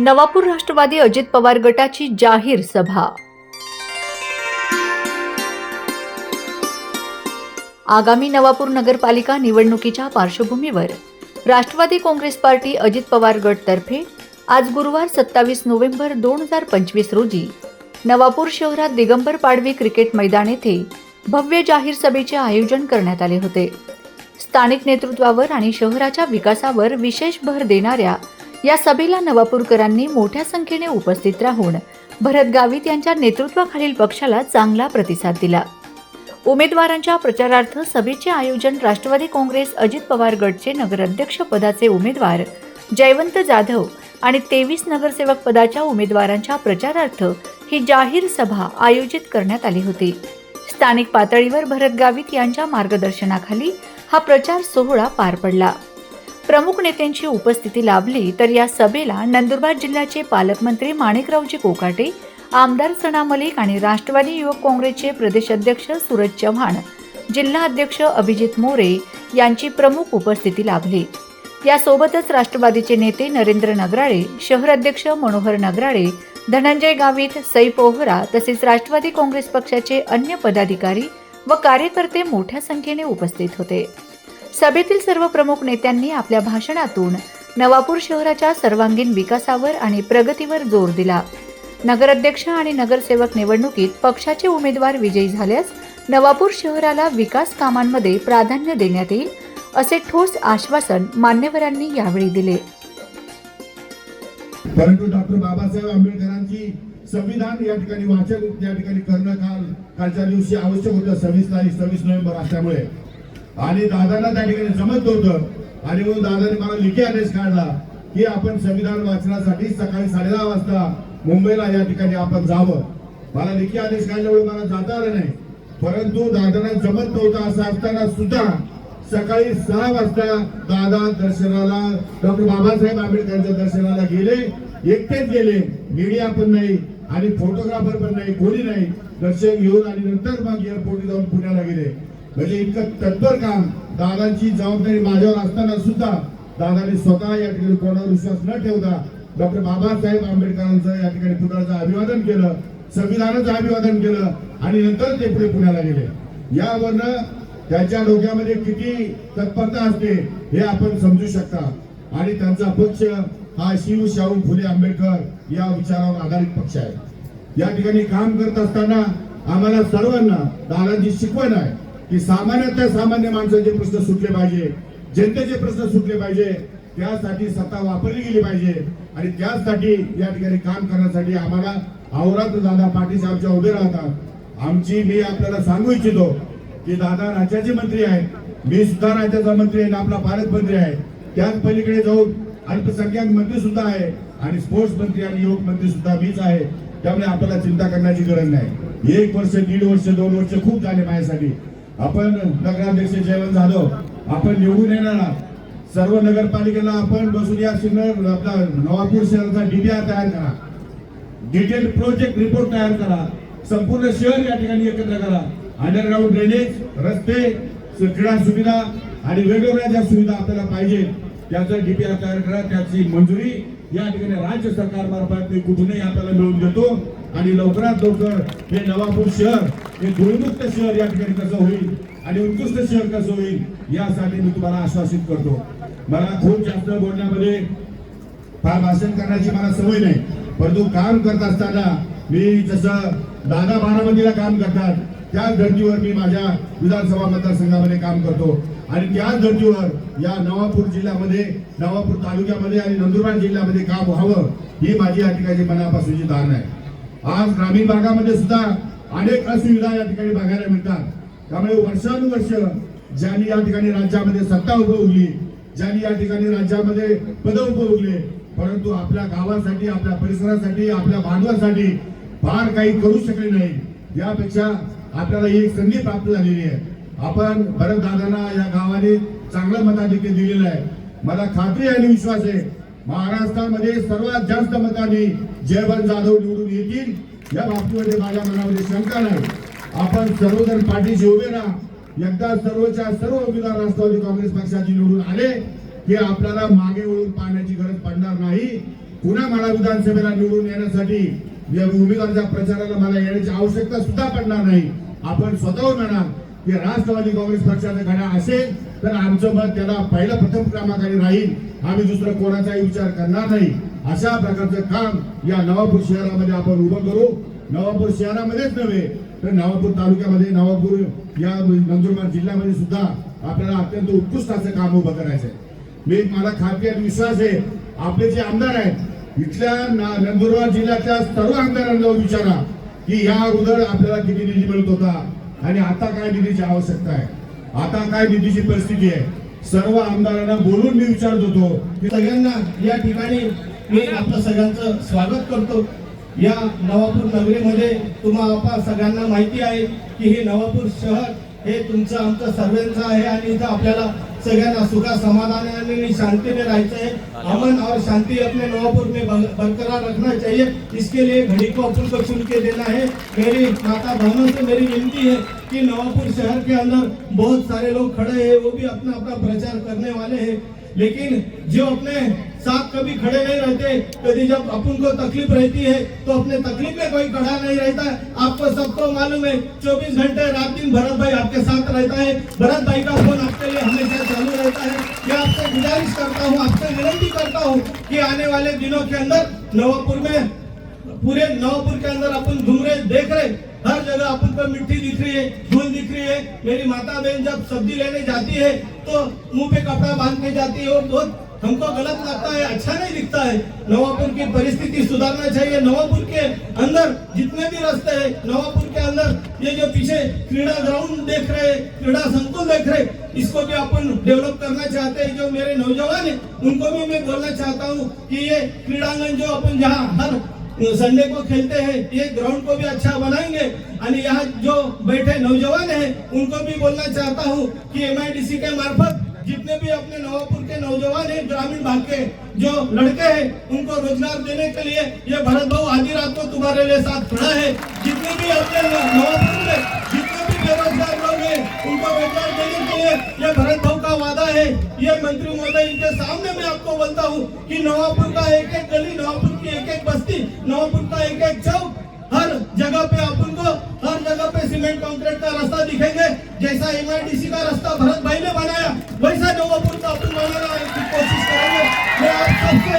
नवापूर राष्ट्रवादी अजित पवार गटाची जाहीर सभा. आगामी नवापूर नगरपालिका निवडणुकीच्या पार्श्वभूमीवर राष्ट्रवादी काँग्रेस पार्टी अजित पवार गट तर्फे आज गुरुवार सत्तावीस नोव्हेंबर दोन हजार पंचवीस रोजी नवापूर शहरात दिगंबर पाडवी क्रिकेट मैदान येथे भव्य जाहीर सभेचे आयोजन करण्यात आले होते. स्थानिक नेतृत्वावर आणि शहराच्या विकासावर विशेष भर देणाऱ्या या सभेला नवापूरकरांनी मोठ्या संख्येने उपस्थित राहून भरत गावित यांच्या नेतृत्वाखालील पक्षाला चांगला प्रतिसाद दिला. उमेदवारांच्या प्रचारार्थ सभेचे आयोजन राष्ट्रवादी काँग्रेस अजित पवार गटचे नगराध्यक्ष पदाचे उमेदवार जयवंत जाधव आणि तेवीस नगरसेवक पदाच्या उमेदवारांच्या प्रचारार्थ ही जाहीर सभा आयोजित करण्यात आली होती. स्थानिक पातळीवर भरत गावित यांच्या मार्गदर्शनाखाली हा प्रचार सोहळा पार पडला. प्रमुख नेत्यांची उपस्थिती लाभली तर या सभेला नंदुरबार जिल्ह्याचे पालकमंत्री माणिकरावजी कोकाटे आमदार सना मलिक आणि राष्ट्रवादी युवक काँग्रेसचे प्रदेशाध्यक्ष सूरज चव्हाण जिल्हा अध्यक्ष अभिजित मोरे यांची प्रमुख उपस्थिती लाभली. यासोबतच राष्ट्रवादीचे नेते नरेंद्र नगराळे शहर अध्यक्ष मनोहर नगराळे धनंजय गावित सई पोहरा तसेच राष्ट्रवादी काँग्रेस पक्षाचे अन्य पदाधिकारी व कार्यकर्ते मोठ्या संख्येने उपस्थित होते. सभेतील सर्व प्रमुख नेत्यांनी आपल्या भाषणातून नवापूर शहराच्या सर्वांगीण विकासावर आणि प्रगतीवर जोर दिला. नगराध्यक्ष आणि नगरसेवक निवडणुकीत पक्षाचे उमेदवार विजयी झाल्यास नवापूर शहराला विकास कामांमध्ये प्राधान्य देण्यात येईल असे ठोस आश्वासन मान्यवरांनी यावेळी दिले. परंतु डॉक्टर बाबासाहेब आंबेडकरांची संविधान या ठिकाणी वाचक या ठिकाणी करणं काल कालच्या दिवशी आवश्यक होतं सव्वीस तारीख सव्वीस नोव्हेंबर असल्यामुळे. आणि दादांना त्या ठिकाणी जमत होतं आणि म्हणून दादाने मला लिखी आदेश काढला की आपण संविधान वाचनासाठी सकाळी साडेदहा वाजता मुंबईला या ठिकाणी आपण जावं. मला लिखी आदेश काढल्यामुळे मला जाता आलं नाही. परंतु दादांना जमत नव्हता असं असताना सुद्धा सकाळी सहा वाजता दादा दर्शनाला डॉक्टर बाबासाहेब आंबेडकरांच्या दर्शनाला गेले. एकटेच गेले. मीडिया पण नाही आणि फोटोग्राफर पण नाही कोणी नाही. दर्शन घेऊन आणि नंतर मग एअरपोर्ट जाऊन पुण्याला गेले. म्हणजे इतकं तत्पर काम दादांची जबाबदारी माझ्यावर असताना सुद्धा दादाने स्वतः या ठिकाणी कोणावर विश्वास न ठेवता डॉक्टर बाबासाहेब आंबेडकरांचं या ठिकाणी पुतळ्याचं अभिवादन केलं संविधानाचं अभिवादन केलं आणि नंतर ते पुढे पुण्याला गेले. यावरनं त्याच्या डोक्यामध्ये किती तत्परता असते हे आपण समजू शकता. आणि त्यांचा पक्ष हा शिव शाहू फुले आंबेडकर या विचारावर आधारित पक्ष आहे. या ठिकाणी काम करत असताना आम्हाला सर्वांना दादांची शिकवण आहे. की सामान्यतः सामान्य माणसाचे प्रश्न सुटले पाहिजे जनतेचे प्रश्न सुटले पाहिजे त्यासाठी सत्ता वापरली गेली पाहिजे. आणि त्यासाठी या ठिकाणी काम करण्यासाठी आम्हाला आवरात दादा पाठीशी आमच्या उभे राहतात आमची मी आपल्याला सांगू इच्छितो की दादा राज्याचे मंत्री आहेत मी सुद्धा राज्याचा मंत्री आहे आपला आपला मंत्री आहे. त्याच पलीकडे जाऊन अल्पसंख्याक मंत्री सुद्धा आहे आणि स्पोर्ट्स मंत्री आणि युवक मंत्री सुद्धा मीच आहे. त्यामुळे आपल्याला चिंता करण्याची गरज नाही. एक वर्ष दीड वर्ष दोन वर्ष खूप झाले माझ्यासाठी. आपण नगराध्यक्ष जयवंत जाधव आपण निवडून येणार आहात. सर्व नगरपालिकेला आपण बसून या सिन्नर आपला नवापूर शहराचा डीपीआर तयार करा. डिटेल प्रोजेक्ट रिपोर्ट तयार करा. संपूर्ण शहर या ठिकाणी एकत्र करा. अंडरग्राऊंड ड्रेनेज रस्ते क्रीडा सुविधा आणि वेगवेगळ्या ज्या सुविधा आपल्याला पाहिजे त्याचं डीपीआर तयार करा. त्याची मंजुरी या ठिकाणी राज्य सरकारमार्फत मी कुठूनही आपल्याला मिळवून देतो. आणि लवकरात लवकर हे नवापूर शहर हे धुळमुक्त शहर या ठिकाणी कसं होईल आणि उत्कृष्ट शहर कसं होईल यासाठी मी तुम्हाला आश्वासित करतो. मला खूप जास्त बोलण्यामध्ये फार भाषण करण्याची मला सवय नाही परंतु काम करत असताना मी जसं दादा बारामतीला काम करतात त्याच धर्तीवर मी माझ्या विधानसभा मतदारसंघामध्ये काम करतो. आणि त्याच धर्तीवर या नवापूर जिल्ह्यामध्ये नवापूर तालुक्यामध्ये आणि नंदुरबार जिल्ह्यामध्ये काम व्हावं ही माझी या ठिकाणी मनापासूनची धारणा आहे. आज ग्रामीण भागामध्ये सुद्धा अनेक असुविधा या ठिकाणी बघायला मिळतात. त्यामुळे वर्षानुवर्ष ज्यांनी या ठिकाणी राज्यामध्ये सत्ता उपभोगली ज्यांनी या ठिकाणी राज्यामध्ये पद उपभोगले परंतु आपल्या गावासाठी आपल्या परिसरासाठी आपल्या बांधवासाठी फार काही करू शकले नाही. यापेक्षा आपल्याला ही एक संधी प्राप्त झालेली आहे. आपण भरत दादांना या गावाने चांगलं मताधिक्य दिलेलं आहे. मला खात्री आणि विश्वास आहे महाराष्ट्रामध्ये सर्वात जास्त मतांनी जयवंत जाधव निवडून येतील. या बाबतीमध्ये माझ्या मनामध्ये शंका नाही. आपण सर्वजण पाठीशी उभे राहा. एकदा सर्वच्या सर्व उमेदवार राष्ट्रवादी काँग्रेस पक्षाचे निवडून आले की आपल्याला मागे वळून पाहण्याची गरज पडणार नाही. पुन्हा मला विधानसभेला निवडून येण्यासाठी या उमेदवाराच्या प्रचाराला मला येण्याची आवश्यकता सुद्धा पडणार नाही. आपण स्वतःहून म्हणाल की राष्ट्रवादी काँग्रेस पक्षाचा घड्या असेल तर आमचं मत त्याला पहिलं प्रथम क्रमांकाने राहील. आम्ही दुसरं कोणाचाही विचार करणार नाही. अशा प्रकारचं काम या नवापूर शहरामध्ये आपण उभं करू. नवापूर शहरामध्येच नव्हे तर नवापूर तालुक्यामध्ये नवापूर या नंदुरबार जिल्ह्यामध्ये सुद्धा आपल्याला अत्यंत उत्कृष्ट असं काम उभं करायचं आहे. मी मला खात्री आणि विश्वास आहे आपले जे आमदार आहेत इथल्या नंदुरबार जिल्ह्यातल्या सर्व आमदारांना विचारा की या अगोदर आपल्याला किती निधी मिळत होता आणि आता काय निधीची आवश्यकता आहे. आता काय निधीची परिस्थिती आहे. सर्व आमदारांना बोलून मी विचारत होतो की सगळ्यांना या ठिकाणी मी आपलं सगळ्यांचं स्वागत करतो. या नवापूर नगरीमध्ये तुम्हाला सगळ्यांना माहिती आहे की हे नवापूर शहर हे तुमचं आमचं सर्वांचं आहे आणि इथं आपल्याला सगळ्यांना सुखा समाधान आणि शांति में राहायचं आहे. अमन और शांति अपने नवापुर में बरकरार रखना चाहिए. इसके लिए घड़ी को अपन को चुन के देना है. मेरी माता बहनों से मेरी विनती है कि नवापुर शहर के अंदर बहुत सारे लोग खड़े हैं वो भी अपना अपना प्रचार करने वाले हैं. लेकिन जो अपने साथ कभी खड़े नहीं रहते। कभी जब अपन को तकलीफ़ रहती है तो अपने तकलीफ़ में कोई खड़ा नहीं रहता। आपको सबको मालूम है 24 घंटे रात दिन भरत भाई आपके साथ रहता है। भरत भाई का फ़ोन आपके लिए हमेशा चालू रहता है। मैं आपसे गुजारिश करता हूँ, आपसे विनती करता हूँ कि आने वाले दिनों के अंदर नवापुर में, पूरे नवापुर के अंदर अपन घूम रहे देख रहे हर जगह अपन को मिट्टी दिख रही है धूल दिख रही है। मेरी माता बहन जब सब्ज़ी लेने जाती है तो मुँह पे कपड़ा बाँध के जाती है और बहुत हमको गलत लगता है अच्छा नहीं दिखता है। नवापुर की परिस्थिति सुधारना चाहिए। नवापुर के अंदर जितने भी रास्ते हैं, नवापुर के अंदर ये जो पीछे क्रीड़ा ग्राउंड देख रहे हैं, क्रीड़ा संकुल देख रहे इसको भी अपन डेवलप करना चाहते हैं। जो मेरे नौजवान है, उनको भी मैं बोलना चाहता हूँ कि ये क्रीड़ांगन जो अपन जहाँ हर संडे को खेलते हैं, ये ग्राउंड को भी अच्छा बनाएँगे। और यहाँ जो बैठे नौजवान हैं, उनको भी बोलना चाहता हूँ कि एमआईडीसी के मार्फत जितने भी अपने नवापुर के नौजवान हैं, ग्रामीण भाग के जो लड़के हैं, उनको रोज़गार देने के लिए ये भरत भाव आधी रात को तुम्हारे लिए साथ खड़ा है। जितने भी अपने नवापुर में जितने भी बेरोजगार लोग हैं, उनको रोज़गार देने के लिए ये भरत भाव का वादा है। ये मंत्री महोदय इनके सामने मैं आपको बोलता हूँ की नवापुर का एक एक गली, नवापुर की एक एक बस्ती, नवापुर का एक एक चौक जगह पे अपन को हर जगह पे सीमेंट, कंक्रीट का रास्ता दिखेंगे, जैसा एमआईडीसी का रास्ता भरत भाई ने बनाया, वैसा नवापुर का अपन बनाना की कोशिश करेंगे। मैं आप सबसे,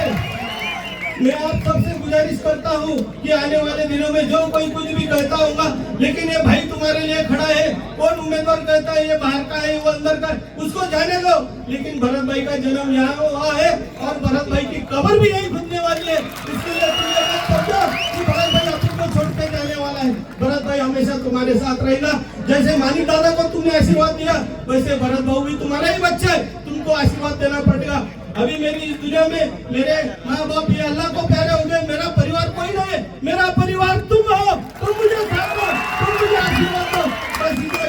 मैं आप सबसे गुजारिश करता हूँ कि आने वाले दिनों में जो कोई कुछ भी कहता होगा, लेकिन ये भाई तुम्हारे लिए खड़ा है, कौन उम्मीदवार कहता है, ये बाहर का है, वो अंदर का उसको जाने दो। लेकिन भरत भाई का जन्म यहाँ हुआ है, और भरत भाई की कबर भी यही खुदने वाली है। इसके लिए है। भरत भाई हमेशा तुम्हारे साथ रहेगा। जैसे मानी दादा को तुमने आशीर्वाद दिया, वैसे भरत भाऊ भी तुम्हारा ही बच्चा है। तुमको आशीर्वाद देना पड़ेगा। अभी मेरी इस दुनिया में मेरे माँ बाप ये अल्लाह को प्यारे हो गए मेरा परिवार कोई नहीं है। मेरा परिवार तुम हो। तुम मुझे दो। तुम मुझे आशीर्वाद दो।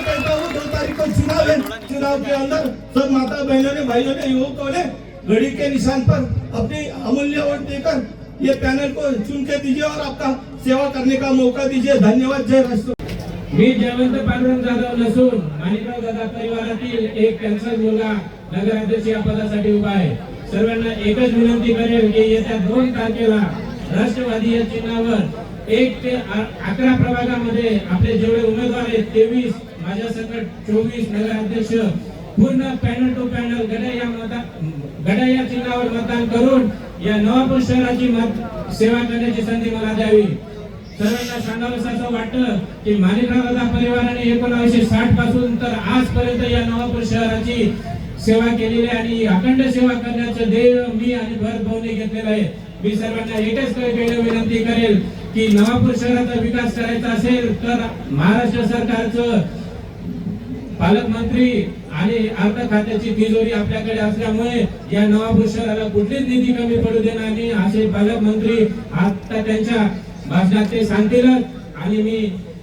कहता हूँ, दो तारीख को चुनाव है। चुनाव के अंदर सब माता बहनों ने, भाइयों ने, युवकों ने घड़ी के निशान पर अपनी अमूल्य वोट देकर ये पैनल को चुन के दीजिए और आपका सेवा करने का मौका दीजिए। धन्यवाद जय राष्ट्र। मी जयवंत पांडुरंग जाधव नसून माणिकराव दादा परिवारातील एक कॅन्सर मुलगा नगराध्यक्ष या पदासाठी उभा आहे. सर्वांना एकच विनंती करेल की येत्या दोन तारखेला राष्ट्रवादी या चिन्हावर एक ते अकरा प्रभागामध्ये आपले जेवढे उमेदवार आहेत तेवीस माझ्या सकट चोवीस नगराध्यक्ष पूर्ण पॅनल टू पॅनल गड्या या मता गड्या या चिन्हावर मतदान करून या नवापूर शहराची मत सेवा करण्याची संधी मला द्यावी. सर्वांना सांगावंसं असं वाटतं की माणिकराव परिवाराने एकोणावीसशे साठपासून तर आजपर्यंत या नवापूर शहराची सेवा केलेली आहे आणि अखंड सेवा करण्याचं ध्येय मी आणि भरत भाऊने घेतलेलं आहे. मी सर्वांना एकच वेळ विनंती करेल की नवापूर शहराचा विकास करायचा असेल तर महाराष्ट्र सरकारचं पालकमंत्री आणि अर्थ खात्याची तिजोरी आपल्याकडे असल्यामुळे या नवापूर शहराला कुठलीच निधी कमी पडू देणार नाही असे पालकमंत्री आता त्यांच्या भाषणात ते सांगतीलच आणि मी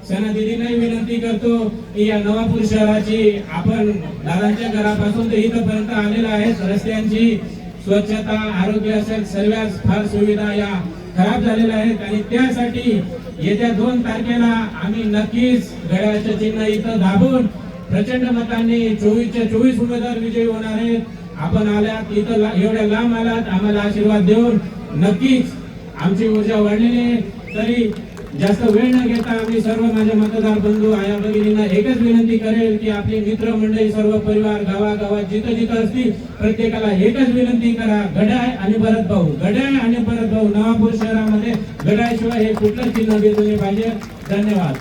सणादिदींनाही विनंती करतो की या नवापूर शहराची आपण दादांच्या घरापासून ते इथपर्यंत आलेला आहे. रस्त्यांची स्वच्छता आरोग्य असेल सर्व फार सुविधा या खराब झालेल्या आहेत. आणि त्यासाठी येत्या दोन तारखेला आम्ही नक्कीच घड्याळचं चिन्ह इथं दाबून प्रचंड मतांनी चोवीसच्या चोवीस उमेदवार विजयी होणार आहेत. आपण आल्यात इथं एवढ्या लांब आलात आम्हाला आशीर्वाद देऊन नक्कीच आमची ऊर्जा वाढलेली आहे. तरी जास्त वेळ न घेता आम्ही सर्व माझ्या मतदार बंधू आया भगिनींना एकच विनंती करेल की आपली मित्र मंडळी सर्व परिवार गावागावात जिथं जिथं असतील प्रत्येकाला एकच विनंती करा घड्याळ आणि भरत भाऊ. घड्याळ आणि भरत भाऊ. नवापूर शहरामध्ये घड्याळशिवाय हे कुठलंच चिन्ह घेतले पाहिजे धन्यवाद.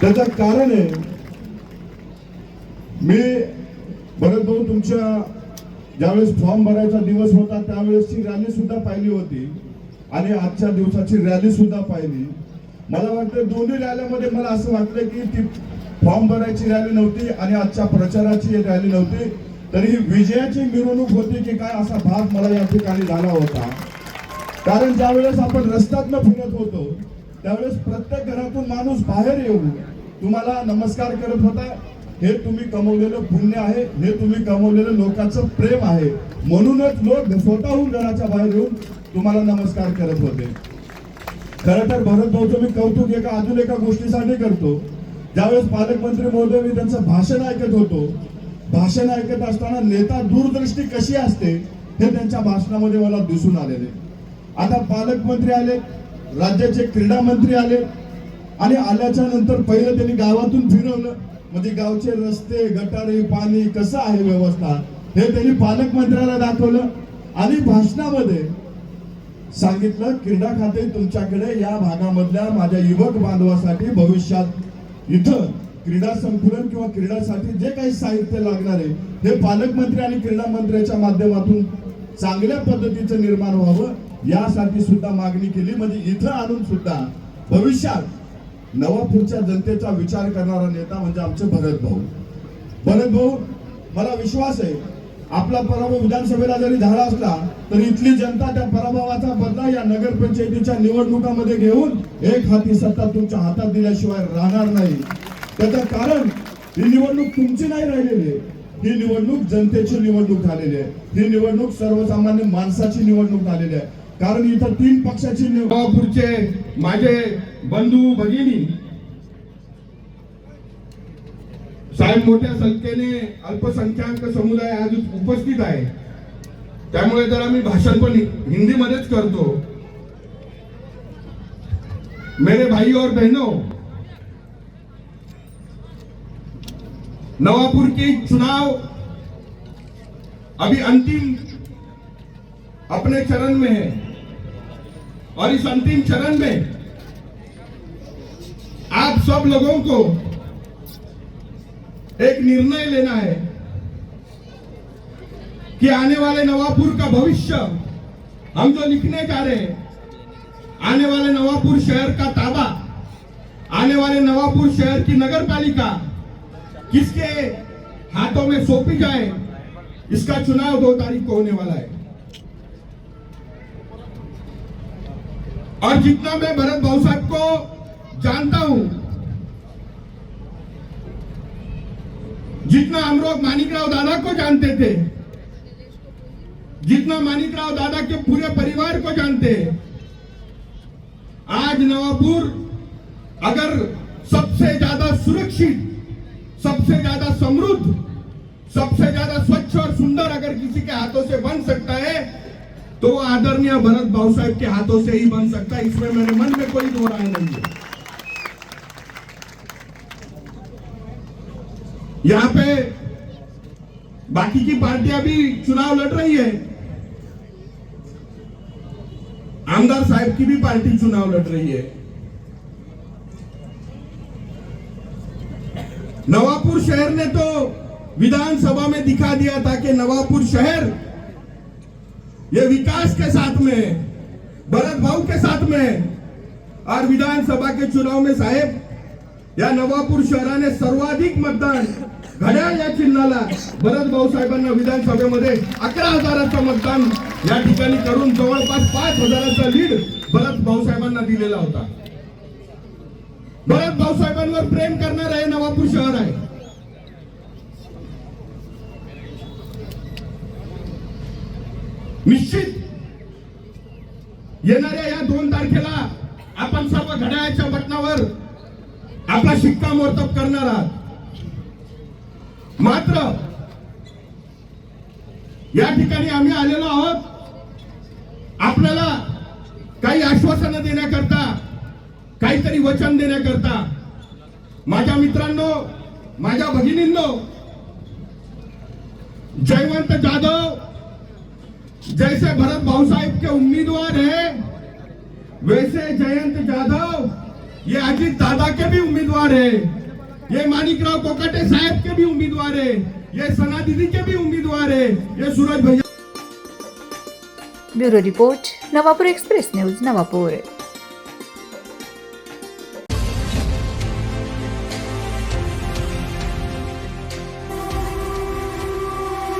त्याचं कारण आहे मी भरत भाऊ तुमच्या ज्यावेळेस फॉर्म भरायचा दिवस होता त्यावेळेसची रॅली सुद्धा पाहिली होती. आणि आजच्या दिवसाची रॅली सुद्धा पाहिली. मला वाटतं दोन्ही रॅलीमध्ये मला असं वाटलं की ती फॉर्म भरायची रॅली नव्हती आणि आजच्या प्रचाराची रॅली नव्हती. तरी ही विजयाची मिरवणूक होती की काय असा भाग मला या ठिकाणी झाला होता. कारण ज्यावेळेस आपण रस्त्यातनं फिरत होतो त्यावेळेस प्रत्येक घरातून माणूस बाहेर येऊन तुम्हाला नमस्कार करत होता. हे तुम्ही कमवलेलं पुण्य आहे. हे तुम्ही कमवलेलं लोकांचं प्रेम आहे. म्हणूनच लोक स्वतःहून घराच्या बाहेर येऊन तुम्हाला नमस्कार करत होते. खरं तर भरत भाऊचं मी कौतुक एका अजून एका गोष्टीसाठी करतो. ज्यावेळेस पालकमंत्री महोदय मी त्यांचं भाषण ऐकत होतो. भाषण ऐकत असताना नेता दूरदृष्टी कशी असते हे त्यांच्या भाषणामध्ये मला दिसून आलेले. आता पालकमंत्री आले राज्याचे क्रीडा मंत्री आले आणि आल्याच्यानंतर पहिलं त्यांनी गावातून फिरवलं. म्हणजे गावचे रस्ते गटारे पाणी कसं आहे व्यवस्था हे त्यांनी पालकमंत्र्याला दाखवलं. आणि भाषणामध्ये सांगितलं क्रीडा खाते तुमच्याकडे या भागामधल्या माझ्या युवक बांधवासाठी भविष्यात इथं क्रीडा संकुलन किंवा क्रीडासाठी जे काही साहित्य लागणार आहे हे पालकमंत्री आणि क्रीडा मंत्र्याच्या माध्यमातून चांगल्या पद्धतीचं निर्माण व्हावं यासाठी सुद्धा मागणी केली. म्हणजे इथं आणून सुद्धा भविष्यात नवापूरच्या जनतेचा विचार करणारा नेता म्हणजे आमचे भरत भाऊ. भरत भाऊ मला विश्वास आहे आपला पराभव विधानसभेला जरी झाला असला तरी इथली जनता त्या पराभवाचा बदला या नगरपंचायतीच्या निवडणुकामध्ये घेऊन एक हाती सत्ता तुमच्या हातात दिल्याशिवाय राहणार नाही. त्याचं कारण ही निवडणूक तुमची नाही राहिलेली ही निवडणूक जनतेची निवडणूक झालेली आहे. ही निवडणूक सर्वसामान्य माणसाची निवडणूक झालेली आहे. कारण इथं तीन पक्षाची निवड माझे बंधू भगिनी साहेब मोठ्या संख्येने अल्पसंख्याक समुदाय आज उपस्थित आहे. त्यामुळे जर आम्ही भाषण पण हिंदीमध्येच करतो. मेरे भाई और बहनों नवापुर की चुनाव अभी अंतिम अपने चरण में है। और इस अंतिम चरण में आप सब लोगों को एक निर्णय लेना है कि आने वाले नवापुर का भविष्य हम जो लिखने जा रहे हैं, आने वाले नवापुर शहर का ताबा, आने वाले नवापुर शहर की नगर पालिका किसके हाथों में सौंपी जाए, इसका चुनाव दो तारीख को होने वाला है। और जितना मैं भरत भाऊ साहब को जानता हूँ जितना हम लोग मानिकराव दादा को जानते थे, जितना मानिकराव दादा के पूरे परिवार को जानते हैं आज नवापुर अगर सबसे ज़्यादा सुरक्षित, सबसे ज़्यादा समृद्ध, सबसे ज़्यादा स्वच्छ और सुंदर अगर किसी के हाथों से बन सकता है तो आदरणीय भरत भाव साहब के हाथों से ही बन सकता है। इसमें मेरे मन में कोई दो राय नहीं है। यहाँ पे बाकी की पार्टियाँ भी चुनाव लड़ रही है। आमदार साहब की भी पार्टी चुनाव लड़ रही है। नवापुर शहर ने तो विधानसभा में दिखा दिया था कि नवापुर शहर ये विकास के साथ में, भरत भाव के साथ में और विधानसभा के चुनाव में साहेब, या नवापूर शहराने सर्वाधिक मतदान घड्याळ या चिन्हाला भरत भाऊसाहेबांना विधानसभेमध्ये अकरा हजाराचं मतदान या ठिकाणी करून जवळपास पाच हजाराचा लीड भरत भाऊसाहेबांना दिलेला होता. भरत भाऊ साहेबांवर प्रेम करणार आहे नवापूर शहर आहे. निश्चित येणाऱ्या या दोन तारखेला आपण सर्व घड्याळाच्या बटनावर आपला शिक्कामोर्तब करणार आहात. मात्र या ठिकाणी आम्ही आलेलो आहोत. आपल्याला काही आश्वासनं देण्याकरता काहीतरी वचन देण्याकरता माझ्या मित्रांनो माझ्या भगिनींनो जयवंत जाधव जैसे भरत भाऊसाहेब के उम्मीदवार है वैसे जयंत जाधव ये अजीत दादा के भी उम्मीदवार है। ये मानिकराव कोकाटे साहब के भी उम्मीदवार है ये सना दीदी के भी उम्मीदवार है ये सूरज भैया bureau report Navapur express news Navapur.